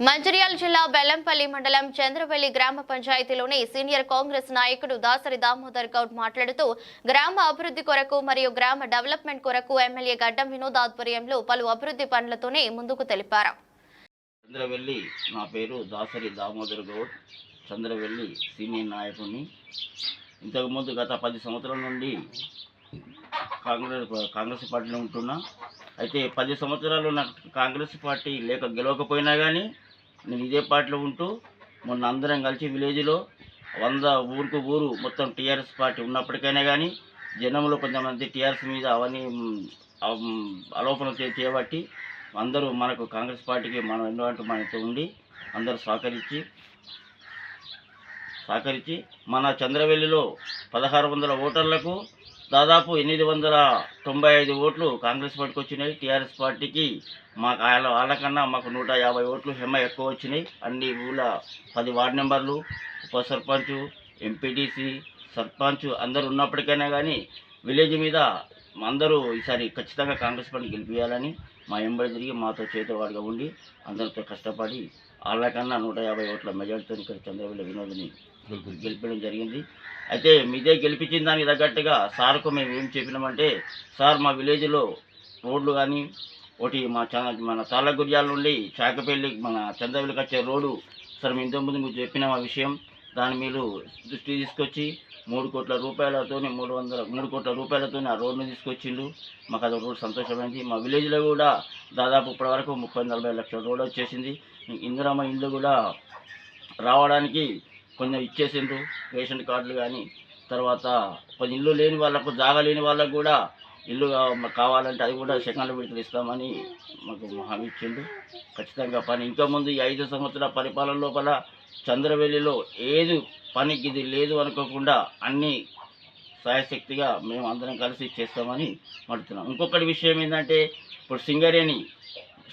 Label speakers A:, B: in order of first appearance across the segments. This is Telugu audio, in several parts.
A: మంచిర్యాల జిల్లా బెల్లంపల్లి మండలం చంద్రవెల్లి గ్రామ పంచాయతీలోని సీనియర్ కాంగ్రెస్ నాయకుడు దాసరి దామోదర్ గౌడ్ మాట్లాడుతూ గ్రామ అభివృద్ధి కొరకు మరియు గ్రామ డెవలప్మెంట్ కొరకు ఎమ్మెల్యే గడ్డం వినోద్ ఆధ్వర్యంలో పలు అభివృద్ధి పనులతోనే ముందుకు తెలిపారు.
B: చంద్రవెల్లి నా పేరు దాసరి దామోదర్ గౌడ్. చంద్రవెల్లి సీనియర్ నాయకుడిని. ఇంతకుముందు గత పది సంవత్సరాల నుండి కాంగ్రెస్ కాంగ్రెస్ పార్టీలో ఉంటున్నా. అయితే పది సంవత్సరాలు నాకు కాంగ్రెస్ పార్టీ లేక గెలవకపోయినా కానీ నేను ఇదే పార్టీలో ఉంటూ మొన్న అందరం కలిసి విలేజ్లో వంద ఊరుకు ఊరు మొత్తం టీఆర్ఎస్ పార్టీ ఉన్నప్పటికైనా కానీ జనంలో కొంతమంది టీఆర్ఎస్ మీద అవన్నీ మ్, ఆలోపన చే- చేయబట్టి అందరూ మనకు కాంగ్రెస్ పార్టీకి మనం ఎన్నో మనతో ఉండి అందరూ సహకరించి సహకరించి మన చంద్రవెల్లిలో పదహారు వందల ఓటర్లకు దాదాపు ఎనిమిది వందల తొంభై ఐదు ఓట్లు కాంగ్రెస్ పార్టీకి వచ్చినాయి. టీఆర్ఎస్ పార్టీకి మాకు వాళ్ళ వాళ్ళకన్నా మాకు నూట యాభై ఓట్లు హెమ్మ ఎక్కువ వచ్చినాయి. అన్ని ఊళ్ళ పది వార్డు నెంబర్లు ఉప సర్పంచ్ ఎంపీటీసీ సర్పంచ్ అందరు ఉన్నప్పటికైనా కానీ విలేజ్ మీద అందరూ ఈసారి ఖచ్చితంగా కాంగ్రెస్ పార్టీ గెలిపించాలని మా ఎంబడి తిరిగి మాతో చేతవాడిగా ఉండి అందరితో కష్టపడి వాళ్ళకన్నా నూట యాభై ఓట్ల మెజార్టీతో ఇక్కడ చంద్రబాబు వినోద్ని గెలిపడం జరిగింది. అయితే మీదే గెలిపించిన దానికి తగ్గట్టుగా సార్కు మేము ఏం చెప్పినామంటే సార్ మా విలేజ్లో రోడ్లు కానీ ఒకటి మా మన తాళ్ళగుర్యాల నుండి చాకపల్లి మన చంద్రవెల్లికి వచ్చే రోడ్డు సార్ మేము ఇంతకుముందు మీకు చెప్పిన ఆ విషయం. దాన్ని మీరు దృష్టి తీసుకొచ్చి మూడు కోట్ల రూపాయలతో మూడు వందల మూడు కోట్ల రూపాయలతో ఆ రోడ్ని తీసుకొచ్చిండు. మాకు అది రోడ్డు సంతోషమైంది. మా విలేజ్లో కూడా దాదాపు ఇప్పటివరకు ముప్పై నలభై లక్షల రోడ్డు వచ్చేసింది. ఇందిరామ ఇల్లు కూడా రావడానికి కొంచెం ఇచ్చేసిండ్రు రేషన్ కార్డులు కానీ. తర్వాత కొన్ని ఇల్లు లేని వాళ్ళకు జాగా లేని వాళ్ళకు కూడా ఇల్లు కావాలంటే అది కూడా సెకండ్ విడతలు ఇస్తామని మాకు హామీ ఇచ్చిండు. ఖచ్చితంగా పని. ఇంకా ముందు ఈ ఐదు సంవత్సరాల పరిపాలన లోపల చంద్రవెల్లిలో ఏది పనికి ఇది లేదు అనుకోకుండా అన్ని సాయశక్తిగా మేము అందరం కలిసి చేస్తామని మడుతున్నాం ఇంకొకటి విషయం ఏంటంటే ఇప్పుడు సింగరేణి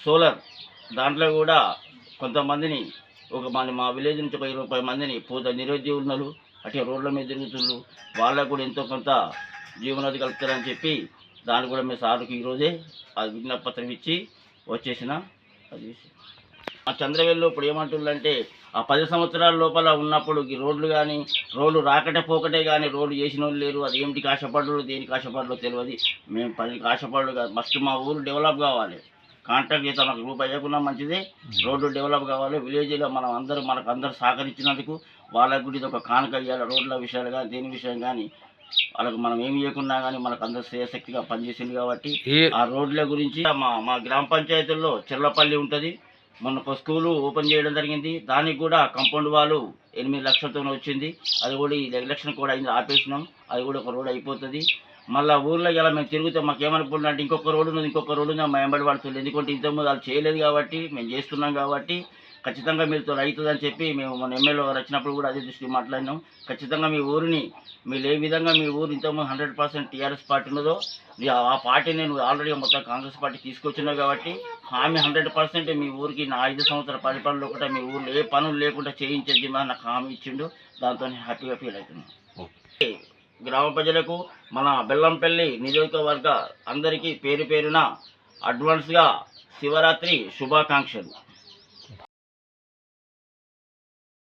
B: సోలార్ దాంట్లో కూడా కొంతమందిని ఒక మన మా విలేజ్ నుంచి ఒక ఇరవై మందిని పూత నిరుద్యోగులు అటు రోడ్ల మీద తిరుగుతుళ్ళు వాళ్ళకు కూడా ఎంతో కొంత జీవనోది కలుపుతారని చెప్పి దాన్ని కూడా మేము సార్కి ఈరోజే ఆ విజ్ఞాపత్రం ఇచ్చి వచ్చేసిన అది. ఆ చంద్రవేల్లో ఇప్పుడు ఏమంటుందంటే ఆ పది సంవత్సరాల లోపల ఉన్నప్పుడు ఈ రోడ్లు కానీ రోడ్లు రాకటే పోకటే కానీ రోడ్లు చేసిన వాళ్ళు లేరు. అది ఏమిటి ఆశపడ్డలు దేనికి ఆశపడ్డలో తెలియదు. మేము పదికి ఆశపడ్డు కాదు. ఫస్ట్ మా ఊరు డెవలప్ కావాలి. కాంట్రాక్ట్ చేస్తే మనకు రూపాయి ఇవ్వకున్నా మంచిదే. రోడ్డు డెవలప్ కావాలి. విలేజ్లో మనం అందరూ మనకు అందరూ సహకరించినందుకు వాళ్ళకు కూడా ఇది ఒక కానుక ఇవ్వాలి రోడ్ల విషయాలు కానీ దేని విషయం కానీ వాళ్ళకి మనం ఏమి చేయకున్నా కానీ మనకు అందరూ శ్రేయశక్తిగా పనిచేసింది కాబట్టి ఆ రోడ్ల గురించి మా మా గ్రామ పంచాయతీల్లో చెర్లపల్లి ఉంటుంది. మొన్న ఒక స్కూలు ఓపెన్ చేయడం జరిగింది. దానికి కూడా కంపౌండ్ వాళ్ళు ఎనిమిది లక్షలతో వచ్చింది. అది కూడా ఈ ఎలక్షన్ కూడా అయింది ఆపేసినాం. అది కూడా ఒక రోడ్ అయిపోతుంది. మళ్ళీ ఊర్లో ఇలా మేము తిరుగుతాం మాకు ఏమనుకుంటున్నా అంటే ఇంకొక రోడ్డు ఉంది ఇంకొక రోడ్డు ఉంది మా ఎంబడి పడుతుంది. ఎందుకంటే ఇంతకుముందు వాళ్ళు చేయలేదు కాబట్టి మేము చేస్తున్నాం కాబట్టి ఖచ్చితంగా మీరుతో అవుతుందని చెప్పి మేము మన ఎమ్మెల్యే గారు వచ్చినప్పుడు కూడా అదే దృష్టి మాట్లాడినాం. ఖచ్చితంగా మీ ఊరిని మీరు ఏ విధంగా మీ ఊరు ఇంతకుముందు హండ్రెడ్ పర్సెంట్ టీఆర్ఎస్ పార్టీ ఉన్నదో మీ ఆ పార్టీ నేను ఆల్రెడీ మొత్తం కాంగ్రెస్ పార్టీ తీసుకొచ్చినా కాబట్టి హామీ హండ్రెడ్ పర్సెంట్ మీ ఊరికి నా ఐదు సంవత్సరాల పరిపాలనలో కూడా మీ ఊర్లో ఏ పనులు లేకుండా చేయించేది నాకు హామీ ఇచ్చిండు. దాంతో హ్యాపీగా ఫీల్ అవుతున్నాను గ్రామ ప్రజలకు మన బెల్లంపల్లి నియోజకవర్గ అందరికీ పేరు పేరున అడ్వాన్స్గా శివరాత్రి శుభాకాంక్షలు.